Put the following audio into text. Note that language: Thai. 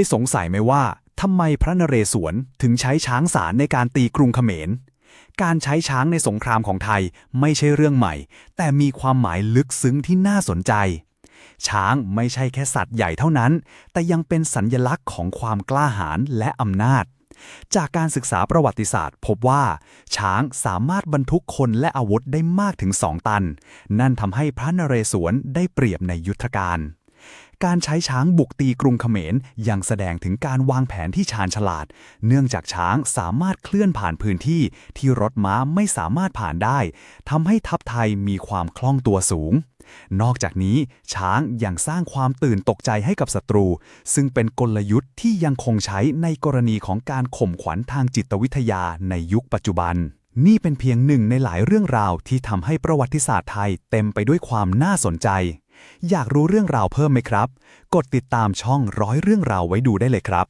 ยสงสัยไหมว่าทำไมพระนเรศวรถึงใช้ช้างสารในการตีกรุงเขมร การใช้ช้างในสงครามของไทยไม่ใช่เรื่องใหม่ แต่มีความหมายลึกซึ้งที่น่าสนใจ ช้างไม่ใช่แค่สัตว์ใหญ่เท่านั้น แต่ยังเป็นสัญญลักษณ์ของความกล้าหาญและอำนาจ จากการศึกษาประวัติศาสตร์ พบว่า ช้างสามารถบรรทุกคนและอาวุธได้มากถึง2ตัน นั่นทำให้พระนเรศวรได้เปรียบในยุทธการ การใช้ช้างบุกตีกรุงเขมรยังแสดงถึงการวางแผนที่ชาญฉลาด เนื่องจากช้างสามารถเคลื่อนผ่านพื้นที่ที่รถม้าไม่สามารถผ่านได้ทำให้ทัพไทยมีความคล่องตัวสูง นอกจากนี้ ช้างยังสร้างความตื่นตกใจให้กับศัตรู ซึ่งเป็นกลยุทธ์ที่ยังคงใช้ในกรณีของการข่มขวัญทางจิตวิทยาในยุคปัจจุบันนี่เป็นเพียงหนึ่งในหลายเรื่องราวที่ทำให้ประวัติศาสตร์ไทยเต็มไปด้วยความน่าสนใจ อยากรู้เรื่องราวเพิ่มไหมครับ กดติดตามช่องร้อยเรื่องราวไว้ดูได้เลยครับ